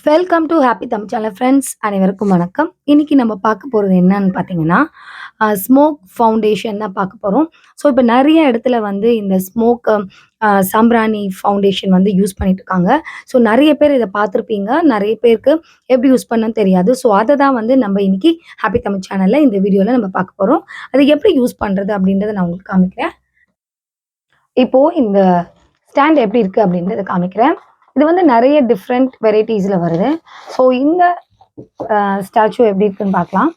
Welcome to happy Tamil channel friends அனைவருக்கும் வணக்கம். இன்னைக்கு நம்ம பார்க்க போகிறது என்னன்னு பார்த்தீங்கன்னா ஸ்மோக் ஃபவுண்டேஷன் தான் பார்க்க போகிறோம் ஸோ இப்போ நிறைய இடத்துல வந்து இந்த ஸ்மோக் சாம்பிராணி ஃபவுண்டேஷன் வந்து யூஸ் பண்ணிட்டு இருக்காங்க. ஸோ நிறைய பேர் இதை பார்த்துருப்பீங்க. நிறைய பேருக்கு எப்படி யூஸ் பண்ணணும்னு தெரியாது. ஸோ அதை தான் வந்து நம்ம இன்னைக்கு ஹாப்பி தமிழ் சேனலில் இந்த வீடியோவில் நம்ம பார்க்க போகிறோம் அது எப்படி யூஸ் பண்ணுறது அப்படின்றத நான் உங்களுக்கு காமிக்கிறேன். இப்போது இந்த ஸ்டாண்ட் எப்படி இருக்குது அப்படின்றத காமிக்கிறேன். இது வந்து நிறைய டிஃப்ரெண்ட் வெரைட்டிஸில் வருது. ஸோ இந்த ஸ்டாச்சு எப்படி இருக்குன்னு பார்க்கலாம்.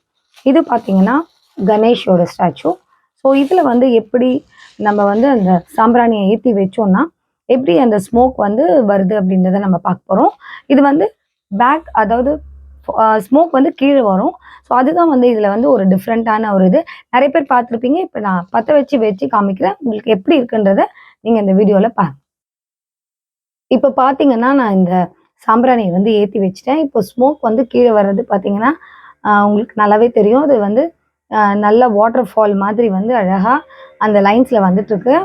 இது பார்த்தீங்கன்னா கணேஷோட ஸ்டாச்சு ஸோ இதில் வந்து எப்படி நம்ம வந்து அந்த சாம்பிராணியை ஏற்றி வச்சோம்னா எப்படி அந்த ஸ்மோக் வந்து வருது அப்படின்றத நம்ம பார்க்க போகிறோம் இது வந்து பேக் அதாவது ஸ்மோக் வந்து கீழே வரும். ஸோ அதுதான் வந்து இதில் வந்து ஒரு டிஃப்ரெண்ட்டான ஒரு இது. நிறைய பேர் பார்த்துருப்பீங்க. இப்போ நான் பற்ற வச்சு வச்சு காமிக்கிறேன். உங்களுக்கு எப்படி இருக்குன்றத நீங்கள் இந்த வீடியோவில் பாருங்கள் இப்போ பார்த்தீங்கன்னா நான் இந்த சாம்பிராணியை வந்து ஏற்றி வச்சிட்டேன். இப்போ ஸ்மோக் வந்து கீழே வர்றது பார்த்தீங்கன்னா உங்களுக்கு நல்லாவே தெரியும். அது வந்து நல்ல வாட்டர் ஃபால் மாதிரி வந்து அழகாக அந்த லைன்ஸில் வந்துட்டுருக்கு.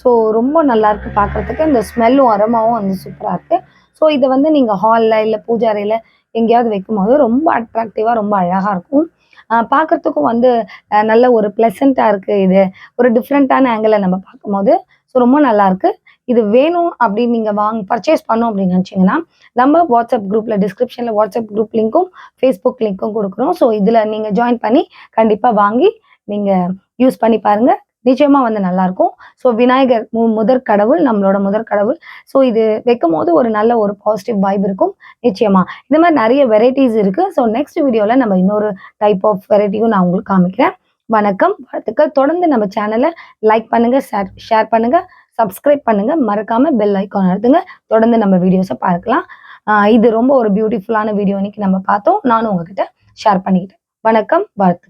ஸோ ரொம்ப நல்லா இருக்கு பார்க்குறதுக்கு இந்த ஸ்மெல்லும் அரோமாவும் வந்து சூப்பராக இருக்குது ஸோ இதை வந்து நீங்கள் ஹாலில் இல்லை பூஜாரையில் எங்கேயாவது வைக்கும்போது ரொம்ப அட்ராக்டிவாக ரொம்ப அழகாக இருக்கும். பார்க்குறதுக்கும் வந்து நல்ல ஒரு ப்ளசண்ட்டாக இருக்குது இது. ஒரு டிஃப்ரெண்ட்டான ஆங்கிளில் நம்ம பார்க்கும்போது ஸோ ரொம்ப நல்லாயிருக்கு இது வேணும் அப்படின்னு நீங்கள் வாங்க பர்ச்சேஸ் பண்ணோம் அப்படின்னு நினச்சிங்கன்னா நம்ம வாட்ஸ்அப் குரூப்பில் டிஸ்கிரிப்ஷனில் வாட்ஸ்அப் குரூப் லிங்க்கும் ஃபேஸ்புக் லிங்க்கும் கொடுக்குறோம். ஸோ இதில் நீங்கள் ஜாயின் பண்ணி கண்டிப்பாக வாங்கி நீங்கள் யூஸ் பண்ணி பாருங்கள் நிச்சயமாக வந்து நல்லாயிருக்கும். ஸோ விநாயகர் மு முதற் கடவுள் நம்மளோட முதற் கடவுள். ஸோ இது வைக்கும் போது ஒரு நல்ல ஒரு பாசிட்டிவ் வைப் இருக்கும். நிச்சயமாக இந்த மாதிரி நிறைய வெரைட்டிஸ் இருக்குது ஸோ நெக்ஸ்ட் வீடியோவில் நம்ம இன்னொரு டைப் ஆஃப் வெரைட்டியும் நான் உங்களுக்கு காமிக்கிறேன். வணக்கம் வாழ்த்துக்கள். தொடர்ந்து நம்ம சேனலை லைக் பண்ணுங்கள் ஷேர் ஷேர் பண்ணுங்கள் சப்ஸ்கிரைப் பண்ணுங்க. மறக்காம பெல் ஐக்கான் அழுத்துங்க. தொடர்ந்து நம்ம வீடியோஸை பார்க்கலாம். இது ரொம்ப ஒரு பியூட்டிஃபுல்லான வீடியோ இன்னைக்கு நம்ம பார்த்தோம். நானும் உங்ககிட்ட ஷேர் பண்ணிக்கிட்டேன். வணக்கம் வாழ்த்து